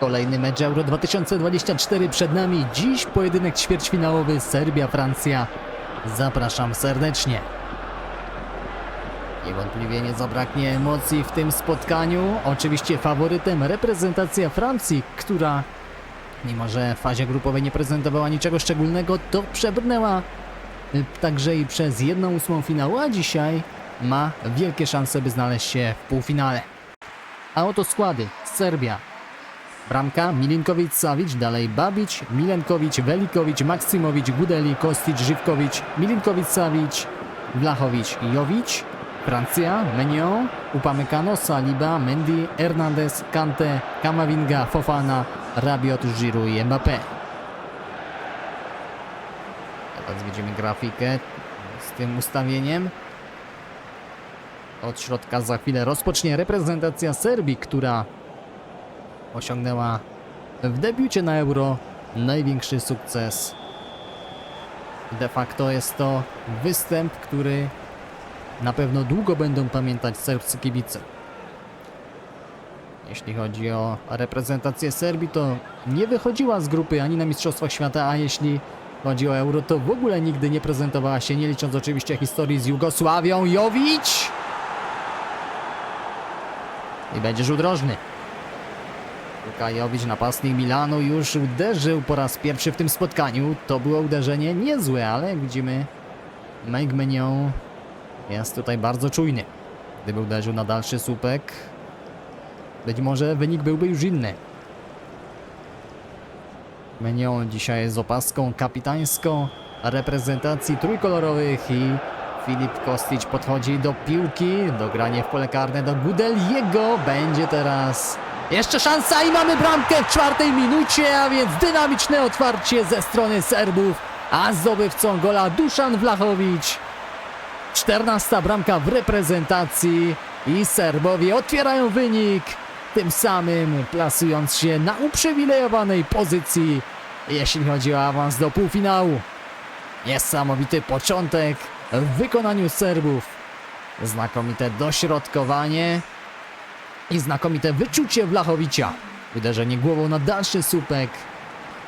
Kolejny mecz Euro 2024 przed nami. Dziś pojedynek ćwierćfinałowy Serbia-Francja. Zapraszam serdecznie. Niewątpliwie nie zabraknie emocji w tym spotkaniu. Oczywiście faworytem reprezentacja Francji, która mimo że w fazie grupowej nie prezentowała niczego szczególnego, to przebrnęła y, także i przez jedną ósmą finału, a dzisiaj ma wielkie szanse, by znaleźć się w półfinale. A oto składy. Serbia. Bramka Milinkowicz-Savic, dalej Babić, Milenkowicz, Velikowicz, Maksymowicz, Gudeli, Kostić, Żywkowicz, Milinkowicz-Savic, Blachowicz, Jovic. Francja, Menion, Upamecano, Saliba, Mendy, Hernandez, Kante, Kamavinga, Fofana, Rabiot, Giroud i Mbappé. Teraz widzimy grafikę z tym ustawieniem. Od środka za chwilę rozpocznie reprezentacja Serbii, która osiągnęła w debiucie na Euro największy sukces. De facto jest to występ, który na pewno długo będą pamiętać serbscy kibice. Jeśli chodzi o reprezentację Serbii, to nie wychodziła z grupy ani na Mistrzostwach Świata, a jeśli chodzi o Euro, to w ogóle nigdy nie prezentowała się, nie licząc oczywiście historii z Jugosławią. Jowić! I będzie rzut rożny. Luka Jowić, napastnik Milanu, już uderzył po raz pierwszy w tym spotkaniu. To było uderzenie niezłe, ale jak widzimy, Mike Menion jest tutaj bardzo czujny. Gdyby uderzył na dalszy słupek, być może wynik byłby już inny. Menion dzisiaj z opaską kapitańską reprezentacji trójkolorowych i Filip Kostić podchodzi do piłki, dogranie w pole karne do Gudeliego. Będzie teraz jeszcze szansa i mamy bramkę w czwartej minucie, a więc dynamiczne otwarcie ze strony Serbów, a zdobywcą gola Duszan Wlachowicz. 14 bramka w reprezentacji i Serbowie otwierają wynik, tym samym plasując się na uprzywilejowanej pozycji, jeśli chodzi o awans do półfinału. Niesamowity początek w wykonaniu Serbów. Znakomite dośrodkowanie i znakomite wyczucie Wlachowicza. Uderzenie głową na dalszy słupek.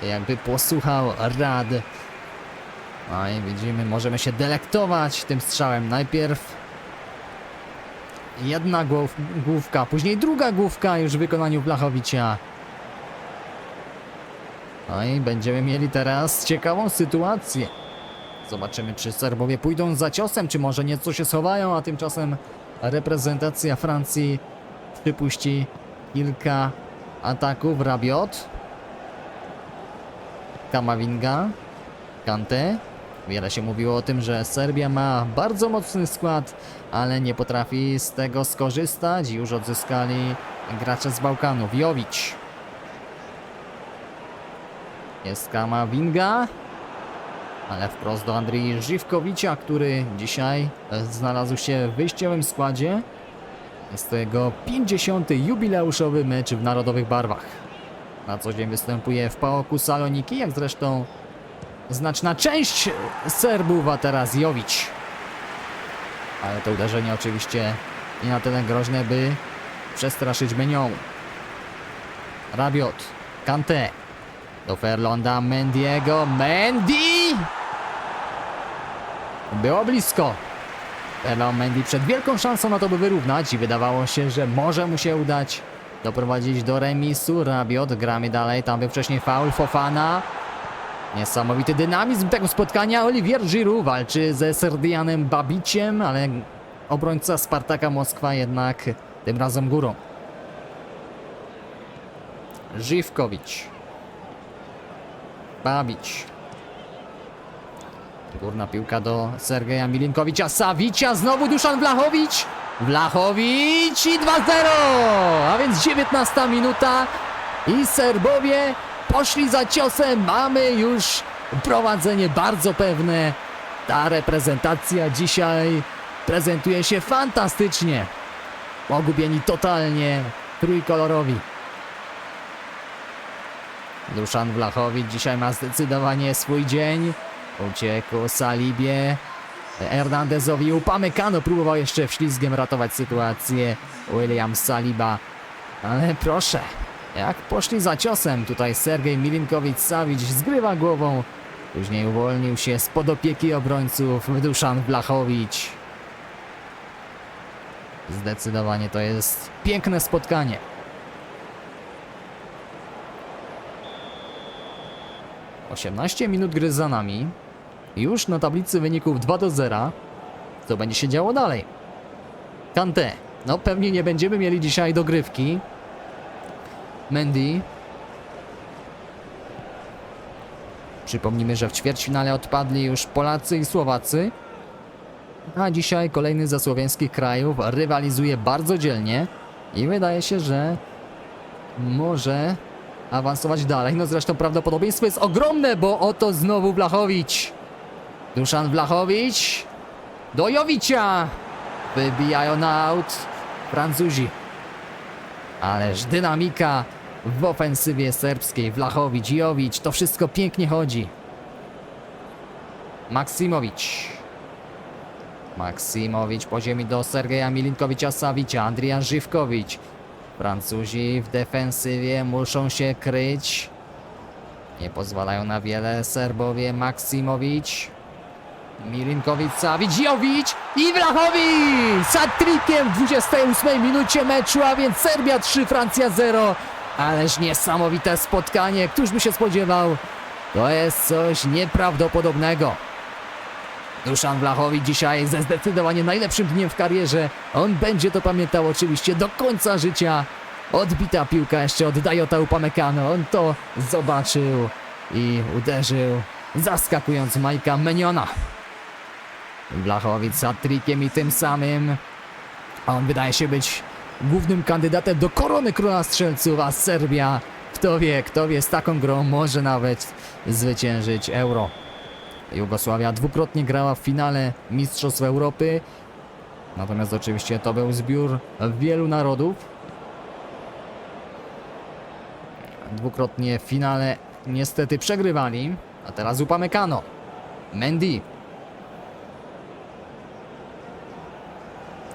Jakby posłuchał rad no i widzimy, możemy się delektować tym strzałem. Najpierw jedna głów, główka, później druga główka już w wykonaniu Blachowicza. No i będziemy mieli teraz ciekawą sytuację. Zobaczymy, czy Serbowie pójdą za ciosem, czy może nieco się schowają, a tymczasem reprezentacja Francji przypuści kilka ataków. Rabiot. Kamavinga. Kante. Wiele się mówiło o tym, że Serbia ma bardzo mocny skład, ale nie potrafi z tego skorzystać. Już odzyskali gracze z Bałkanów. Jowic. Jest Kamavinga. Ale wprost do Andrii Żywkowicza, który dzisiaj znalazł się w wyjściowym składzie. Jest to jego 50. jubileuszowy mecz w narodowych barwach. Na co dzień występuje w Paoku Saloniki, jak zresztą znaczna część Serbów, a teraz Jowic. Ale to uderzenie oczywiście nie na tyle groźne, by przestraszyć Menią. Rabiot, Kante, do Ferlonda, Mendiego, Mendy! Było blisko. Ferland Mendy przed wielką szansą na to, by wyrównać i wydawało się, że może mu się udać doprowadzić do remisu. Rabiot, gramy dalej, tam był wcześniej faul Fofana. Niesamowity dynamizm tego spotkania. Olivier Giroud walczy ze Serdianem Babiciem, ale obrońca Spartaka Moskwa jednak tym razem górą. Żywkowicz. Babić. Górna piłka do Sergeja Milinkowicza. Sawicia, znowu Duszan Wlachowicz. Wlachowicz i 2-0! A więc 19 minuta i Serbowie poszli za ciosem. Mamy już prowadzenie bardzo pewne. Ta reprezentacja dzisiaj prezentuje się fantastycznie. Pogubieni totalnie trójkolorowi. Duszan Wlachowicz dzisiaj ma zdecydowanie swój dzień. Uciekł Salibie. Hernandezowi Upamecano próbował jeszcze wślizgiem ratować sytuację. William Saliba. Ale proszę, Jak poszli za ciosem, tutaj Sergej Milinkowicz-Savic zgrywa głową. Później uwolnił się spod opieki obrońców Duszan Blachowicz. Zdecydowanie to jest piękne spotkanie. Osiemnaście minut gry za nami. Już na tablicy wyników 2 do 0. Co będzie się działo dalej? Kante. No pewnie nie będziemy mieli dzisiaj dogrywki. Mendy. Przypomnijmy, że w ćwierćfinale odpadli już Polacy i Słowacy. A dzisiaj kolejny ze słowiańskich krajów rywalizuje bardzo dzielnie i wydaje się, że może awansować dalej. No zresztą prawdopodobieństwo jest ogromne, bo oto znowu Blachowicz. Duszan Blachowicz do Jowicia. Wybijają na aut Francuzi. Ależ dynamika w ofensywie serbskiej. Wlachowicz, Jowic, to wszystko pięknie chodzi. Maksimowicz. Maksimowicz po ziemi do Sergeja Milinkowicza-Savicia, Andrian Żywkowicz. Francuzi w defensywie muszą się kryć. Nie pozwalają na wiele Serbowie. Maksimowicz. Milinkowicz-Savic, Jowic i Wlachowicz! Z hat-trickiem w 28 minucie meczu, a więc Serbia 3, Francja 0. Ależ niesamowite spotkanie, któż by się spodziewał? To jest coś nieprawdopodobnego. Duszan Blachowicz dzisiaj ze zdecydowanie najlepszym dniem w karierze. On będzie to pamiętał oczywiście do końca życia. Odbita piłka jeszcze od Dajota Upamecano. On to zobaczył i uderzył, zaskakując Majka Meniona. Blachowicz z hat-trickiem i tym samym. On wydaje się być głównym kandydatem do korony króla strzelców, a Serbia, kto wie, kto wie, z taką grą może nawet zwyciężyć Euro. Jugosławia dwukrotnie grała w finale Mistrzostw Europy, natomiast oczywiście to był zbiór wielu narodów. Dwukrotnie w finale niestety przegrywali, a teraz Upamecano, Mendy,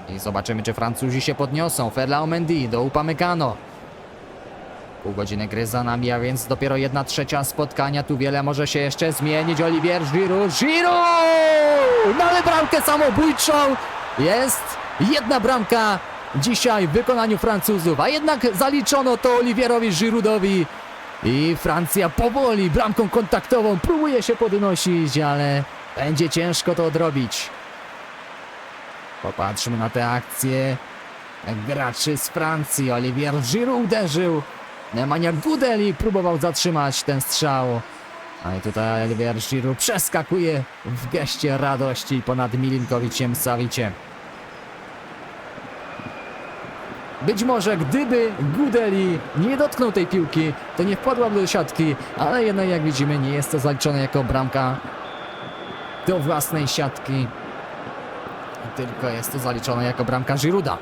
I zobaczymy, czy Francuzi się podniosą. Ferlao Mendy do Upamecano. Pół godziny gry za nami, a więc dopiero jedna trzecia spotkania. Tu wiele może się jeszcze zmienić. Olivier Giroud. Giroud! Mamy bramkę samobójczą. Jest jedna bramka dzisiaj w wykonaniu Francuzów, a jednak zaliczono to Olivierowi Giroudowi. I Francja powoli bramką kontaktową próbuje się podnosić, ale będzie ciężko to odrobić. Popatrzmy na tę akcję graczy z Francji. Olivier Giroud uderzył. Nemanja Gudeli próbował zatrzymać ten strzał. A i tutaj Olivier Giroud przeskakuje w geście radości ponad Milinkowiciem Saviciem. Być może gdyby Gudeli nie dotknął tej piłki, to nie wpadłaby do siatki, ale jednak jak widzimy nie jest to zaliczone jako bramka do własnej siatki. Tylko jest to zaliczone jako bramka Giruda.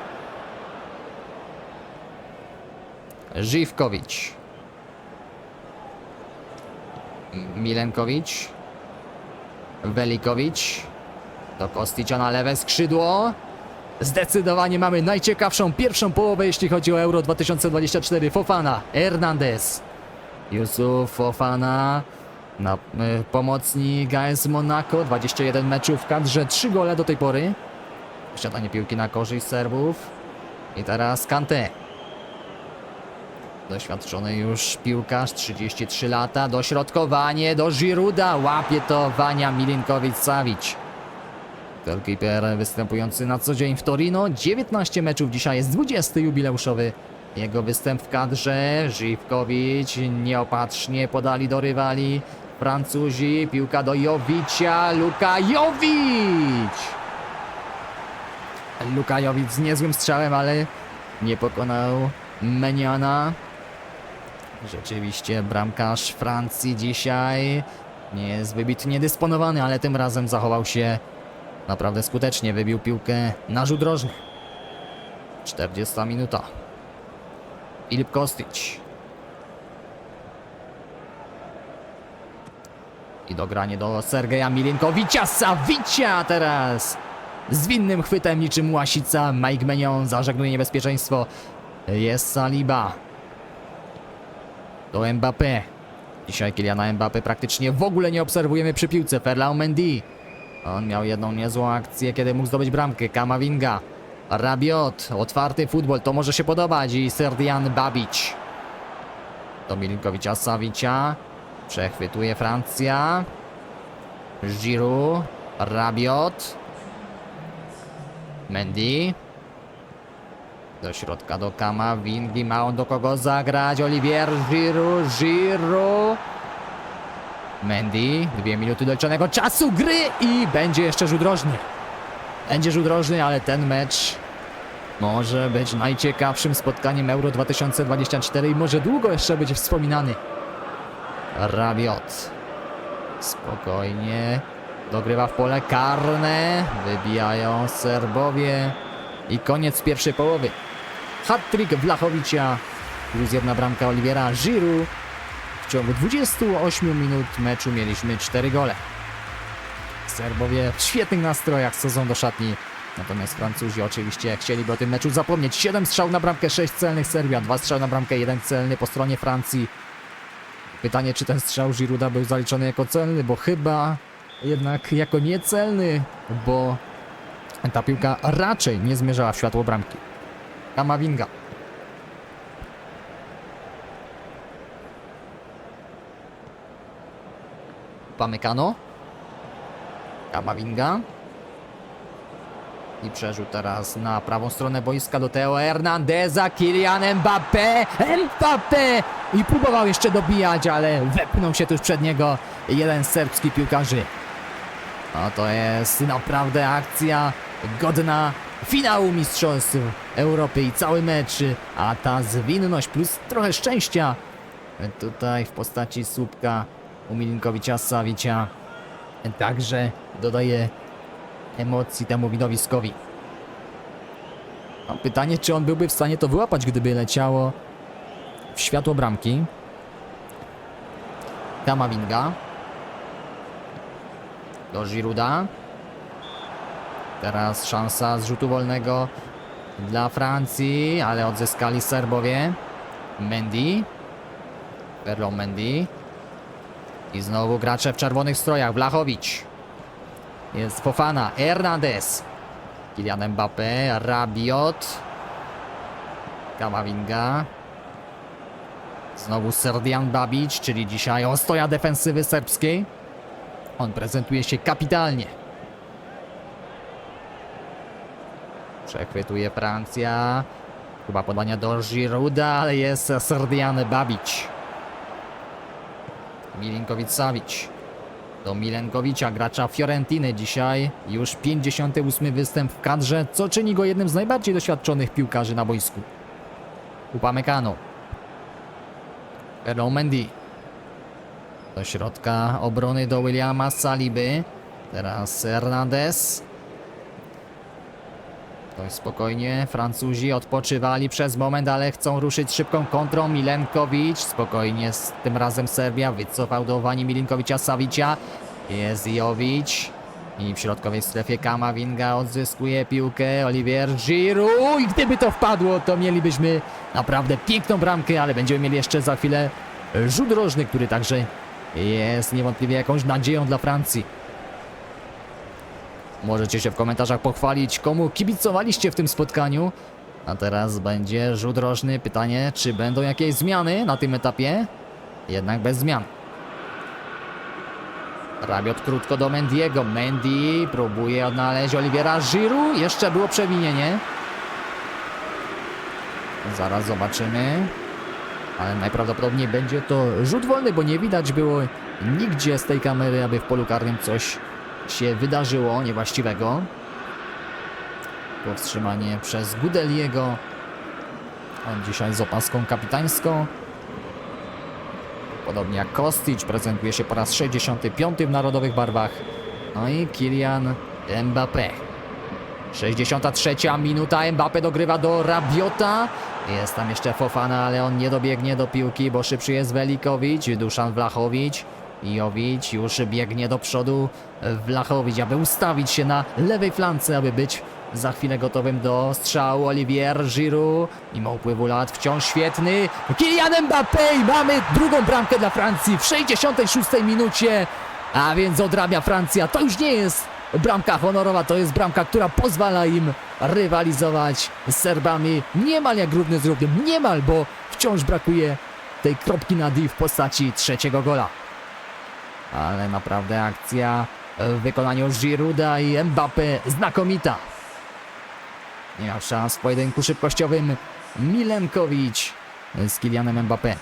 Żywkowicz. Milenkowicz. Welikowicz. Do Kosticia na lewe skrzydło. Zdecydowanie mamy najciekawszą pierwszą połowę, jeśli chodzi o Euro 2024. Fofana, Hernandez. Yusuf Fofana. Na, y, pomocnik AS Monaco, 21 meczów w kadrze, 3 gole do tej pory. Posiadanie piłki na korzyść Serbów. I teraz Kante. Doświadczony już piłkarz, 33 lata, dośrodkowanie do Giruda, łapie to Wania Milinkowicz-Savic. Goalkeeper występujący na co dzień w Torino, 19 meczów, dzisiaj jest 20 jubileuszowy. Jego występ w kadrze, Żywkowicz nieopatrznie podali do rywali. Francuzi, piłka do Jowicia, Luka Jowicz! Lukajowic z niezłym strzałem, ale nie pokonał Meniana. Rzeczywiście bramkarz Francji dzisiaj nie jest wybitnie dysponowany, ale tym razem zachował się naprawdę skutecznie. Wybił piłkę na rzut rożny. 40 minuta. Filip Kostić. I dogranie do Sergeja Milinkowicza Savicia teraz zwinnym chwytem niczym łasica Mike Menion zażegnuje niebezpieczeństwo jest Saliba do Mbappé. Dzisiaj Kyliana Mbappé praktycznie w ogóle nie obserwujemy przy piłce. Ferland Mendy. On miał jedną niezłą akcję, kiedy mógł zdobyć bramkę. Kamavinga. Rabiot. Otwarty futbol, to może się podobać. I Serdian Babic. Do Milinkowicza Savicia. Przechwytuje Francja. Giroud. Rabiot. Mendy. Do środka do Kamavingi. Ma on do kogo zagrać? Olivier Giroud. Giroud. Mendy. Dwie minuty doliczonego czasu gry i będzie jeszcze rzut rożny. Będzie rzut rożny, ale ten mecz może być najciekawszym spotkaniem Euro 2024 i może długo jeszcze być wspominany. Rabiot. Spokojnie. Dogrywa w pole karne. Wybijają Serbowie. I koniec pierwszej połowy. Hat-trick Wlachowicza. Plus jedna bramka Oliwiera Giroud. W ciągu 28 minut meczu mieliśmy 4 gole. Serbowie w świetnych nastrojach sezon do szatni. Natomiast Francuzi oczywiście chcieliby o tym meczu zapomnieć. 7 strzał na bramkę, 6 celnych Serbia, 2 strzały na bramkę, 1 celny po stronie Francji. Pytanie, czy ten strzał Girouda był zaliczony jako celny, bo chyba jednak jako niecelny, bo ta piłka raczej nie zmierzała w światło bramki. Kamavinga. Pamykano. Kamavinga. I przerzut teraz na prawą stronę boiska do Teo Hernandeza, Kylian Mbappé, Mbappé! I próbował jeszcze dobijać, ale wepnął się tuż przed niego jeden z serbskich piłkarzy. No to jest naprawdę akcja godna finału Mistrzostw Europy i cały mecz, a ta zwinność plus trochę szczęścia tutaj w postaci słupka u Milinkowicza Savicia także dodaje emocji temu widowiskowi. No, pytanie, czy on byłby w stanie to wyłapać, gdyby leciało w światło bramki. Kamavinga. Do Girouda. Teraz szansa z rzutu wolnego dla Francji, ale odzyskali Serbowie. Mendy. Perlo Mendy. I znowu gracze w czerwonych strojach. Blachowicz. Jest Fofana. Hernandez. Kylian Mbappé. Rabiot. Kamavinga. Znowu Serdian Babic, czyli dzisiaj ostoja defensywy serbskiej. On prezentuje się kapitalnie. Przechwytuje Francja. Chyba podania do Girouda, ale jest Serdian Babic. Milinkowicz-Savic. Do Milenkowicza, gracza Fiorentiny dzisiaj. Już 58 występ w kadrze, co czyni go jednym z najbardziej doświadczonych piłkarzy na boisku. Upamecano. Ferro Mendy. Do środka obrony do Williama Saliby. Teraz Hernandez. Dość spokojnie. Francuzi odpoczywali przez moment, ale chcą ruszyć szybką kontrą. Milenkowicz. Spokojnie. Z tym razem Serbia wycofał do Wani Milinkowicza Savicia. Jest Jowicz. I w środkowej strefie Kamavinga odzyskuje piłkę. Olivier Giroud. I gdyby to wpadło, to mielibyśmy naprawdę piękną bramkę, ale będziemy mieli jeszcze za chwilę rzut rożny, który także jest niewątpliwie jakąś nadzieją dla Francji. Możecie się w komentarzach pochwalić, komu kibicowaliście w tym spotkaniu. A teraz będzie rzut rożny. Pytanie, czy będą jakieś zmiany na tym etapie? Jednak bez zmian. Rabiot krótko do Mendiego. Mendy próbuje odnaleźć Oliwiera Giroud. Jeszcze było przewinienie. Zaraz zobaczymy. Ale najprawdopodobniej będzie to rzut wolny, bo nie widać było nigdzie z tej kamery, aby w polu karnym coś się wydarzyło niewłaściwego. Powstrzymanie przez Gudeliego. On dzisiaj z opaską kapitańską. Podobnie jak Kostic prezentuje się po raz 65 w narodowych barwach. No i Kylian Mbappé. 63 minuta, Mbappé dogrywa do Rabiota. Jest tam jeszcze Fofana, ale on nie dobiegnie do piłki, bo szybszy jest Welikowicz, Duszan Wlachowicz. Jowicz już biegnie do przodu. Wlachowicz, aby ustawić się na lewej flance, aby być za chwilę gotowym do strzału Olivier Giroud. Mimo upływu lat wciąż świetny. Kylian Mbappé mamy drugą bramkę dla Francji w 66 minucie. A więc odrabia Francja. To już nie jest bramka honorowa, to jest bramka, która pozwala im rywalizować z Serbami. Niemal jak równy z równym. Niemal, bo wciąż brakuje tej kropki na D w postaci trzeciego gola. Ale naprawdę akcja w wykonaniu Girouda i Mbappé znakomita. Nie miał szans w pojedynku szybkościowym Milenkowicz z Kylianem Mbappé.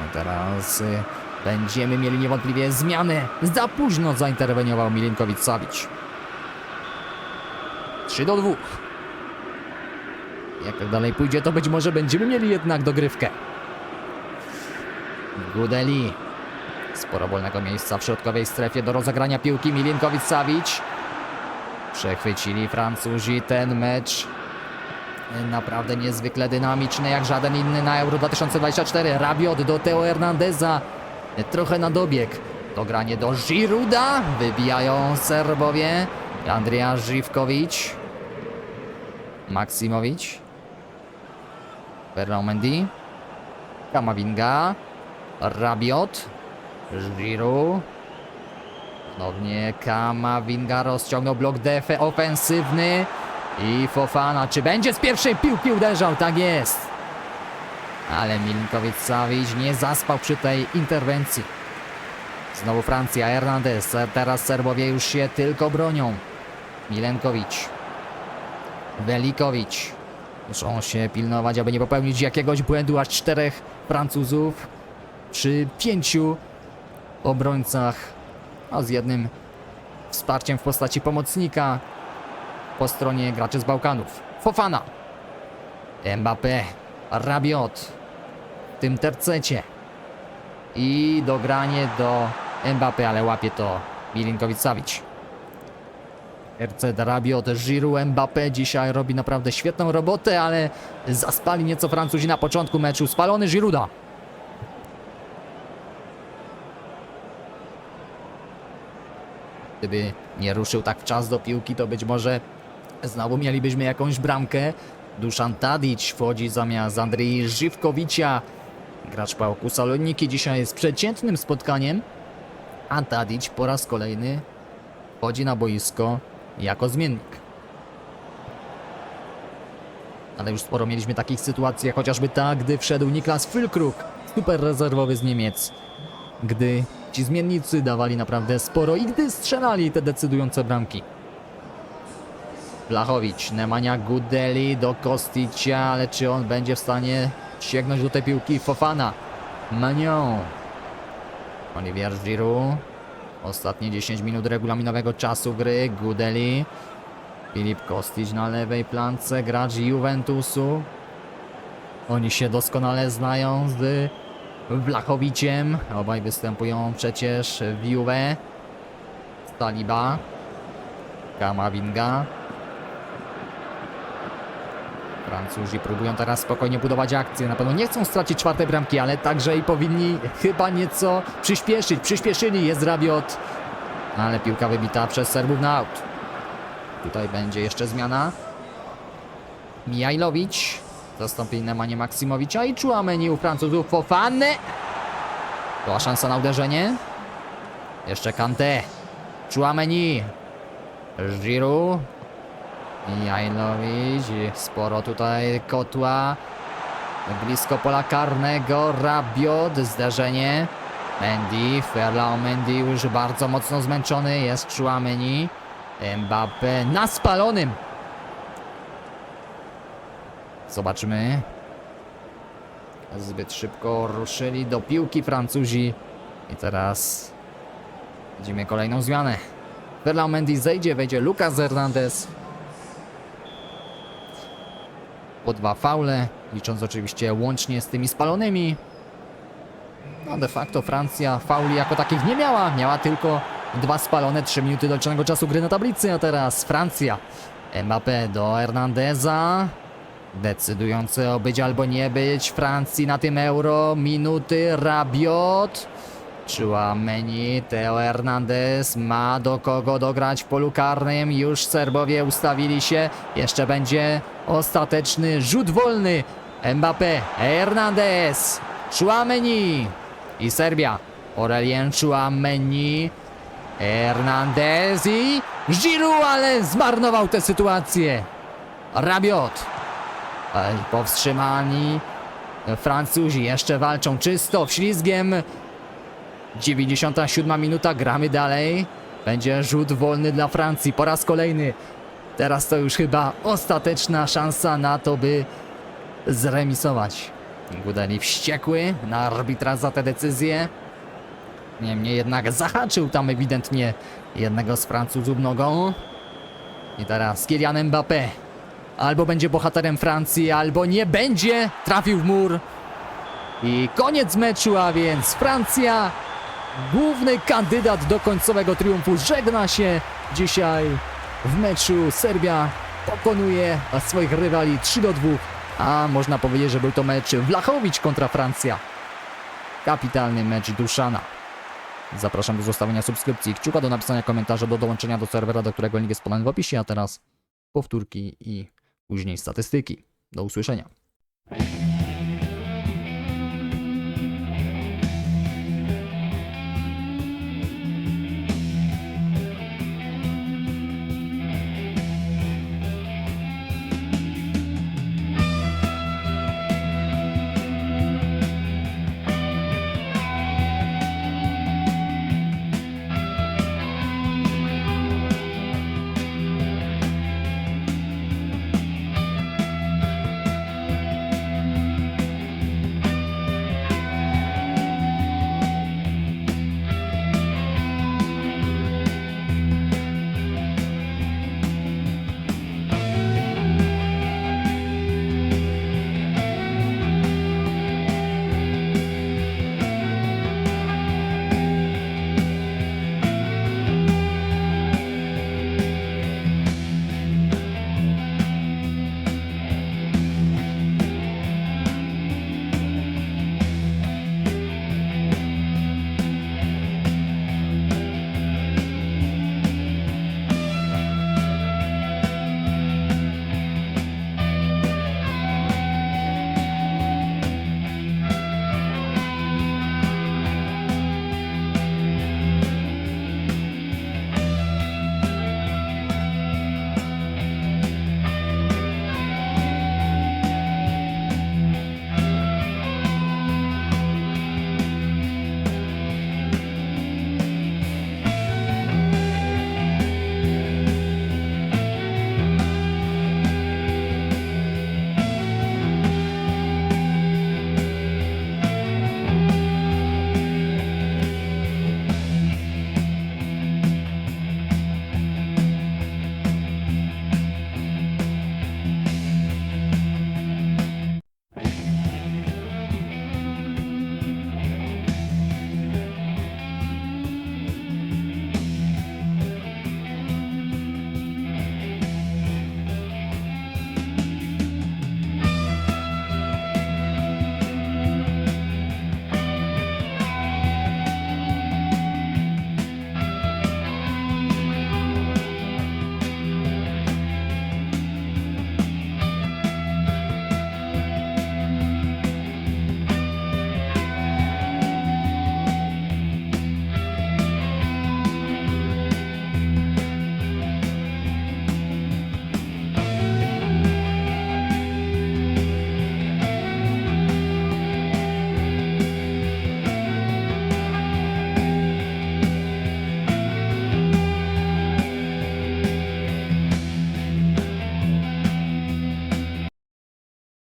A teraz y, będziemy mieli niewątpliwie zmianę. Za późno zainterweniował Milenkowicz-Savic. 3 do 2. Jak tak dalej pójdzie, to być może będziemy mieli jednak dogrywkę. Gudeli. Sporo wolnego miejsca w środkowej strefie do rozegrania piłki. Milenkowicz-Savic. Przechwycili Francuzi ten mecz. Naprawdę niezwykle dynamiczny, jak żaden inny na Euro 2024. Rabiot do Teo Hernandeza. Trochę na dobieg. Dogranie do Girouda. Wybijają Serbowie. Andrija Żywkowicz. Maksimowicz. Ferrao Mendy. Kamavinga. Rabiot. Giroud. Ponownie Kamavinga rozciągnął blok defe ofensywny. I Fofana, czy będzie z pierwszej piłki uderzał? Tak jest. Ale Milinkowic-Savic nie zaspał przy tej interwencji. Znowu Francja, Hernandez. Teraz Serbowie już się tylko bronią. Milenkowicz. Velikowicz. Muszą się pilnować, aby nie popełnić jakiegoś błędu. Aż czterech Francuzów przy pięciu obrońcach, a z jednym wsparciem w postaci pomocnika po stronie graczy z Bałkanów. Fofana. Mbappé. Rabiot. Tym tercecie. I dogranie do Mbappé, ale łapie to Milinkowic-Savic. RC Rabiot, Giroud, Mbappé dzisiaj robi naprawdę świetną robotę, ale zaspali nieco Francuzi na początku meczu. Spalony Girouda. Gdyby nie ruszył tak w czas do piłki, to być może znowu mielibyśmy jakąś bramkę. Duszan Tadic wchodzi zamiast Andrii Żywkowicia. Gracz Pałku Saloniki dzisiaj jest przeciętnym spotkaniem, a Tadic po raz kolejny wchodzi na boisko jako zmiennik. Ale już sporo mieliśmy takich sytuacji, jak chociażby ta, gdy wszedł Niklas Füllkrug, super rezerwowy z Niemiec. Gdy ci zmiennicy dawali naprawdę sporo i gdy strzelali te decydujące bramki. Blachowicz, Nemanja Gudeli do Kosticia, ale czy on będzie w stanie sięgnąć do tej piłki? Fofana, Magnon, Olivier Giroud. Ostatnie 10 minut regulaminowego czasu gry. Gudeli, Filip Kostić na lewej plance, gracz Juventusu. Oni się doskonale znają z Blachowiciem. Obaj występują przecież w Juve. Staliba. Kamavinga. Francuzi próbują teraz spokojnie budować akcję. Na pewno nie chcą stracić czwartej bramki, ale także i powinni chyba nieco przyspieszyć. Przyspieszyli, jest Rabiot. Ale piłka wybita przez Serbów na aut. Tutaj będzie jeszcze zmiana. Mijajlowicz. Zastąpi Nemanja Maksimowicza i Chouameni u Francuzów. Fofane. Była szansa na uderzenie. Jeszcze Kante. Chouameni. Giroud. Mijajlowicz. Sporo tutaj kotła. Blisko pola karnego. Rabiot. Zderzenie. Mendy. Ferlau Mendy już bardzo mocno zmęczony. Jest Chouameni. Mbappé na spalonym. Zobaczymy. Zbyt szybko ruszyli do piłki Francuzi. I teraz widzimy kolejną zmianę. Ferland Mendy zejdzie, wejdzie Lucas Hernandez. Po dwa faule, licząc oczywiście łącznie z tymi spalonymi. No de facto Francja fauli jako takich nie miała. Miała tylko dwa spalone, trzy minuty doliczonego czasu gry na tablicy, a teraz Francja. Mbappé do Hernandeza. Decydujące o być albo nie być Francji na tym euro. Minuty, Rabiot. Chouameni, Teo Hernandez ma do kogo dograć w polu karnym. Już Serbowie ustawili się. Jeszcze będzie ostateczny rzut wolny. Mbappé, Hernandez, Chouameni i Serbia. Aurelien Chouameni, Hernandez i Giroud, ale zmarnował tę sytuację. Rabiot. Ej, Powstrzymani. Francuzi jeszcze walczą czysto, wślizgiem. 97 minuta, gramy dalej. Będzie rzut wolny dla Francji po raz kolejny. Teraz to już chyba ostateczna szansa na to, by zremisować. Gudeli wściekły na arbitra za tę decyzję. Niemniej jednak zahaczył tam ewidentnie jednego z Francuzów nogą. I teraz Kylian Mbappé. Albo będzie bohaterem Francji, albo nie będzie. Trafił w mur. I koniec meczu, a więc Francja, główny kandydat do końcowego triumfu, żegna się dzisiaj w meczu. Serbia pokonuje swoich rywali 3 do 2, a można powiedzieć, że był to mecz Wlachowicz kontra Francja. Kapitalny mecz Duszana. Zapraszam do zostawienia subskrypcji, kciuka do napisania komentarza, do dołączenia do serwera, do którego link jest podany w opisie, a teraz powtórki i później statystyki. Do usłyszenia.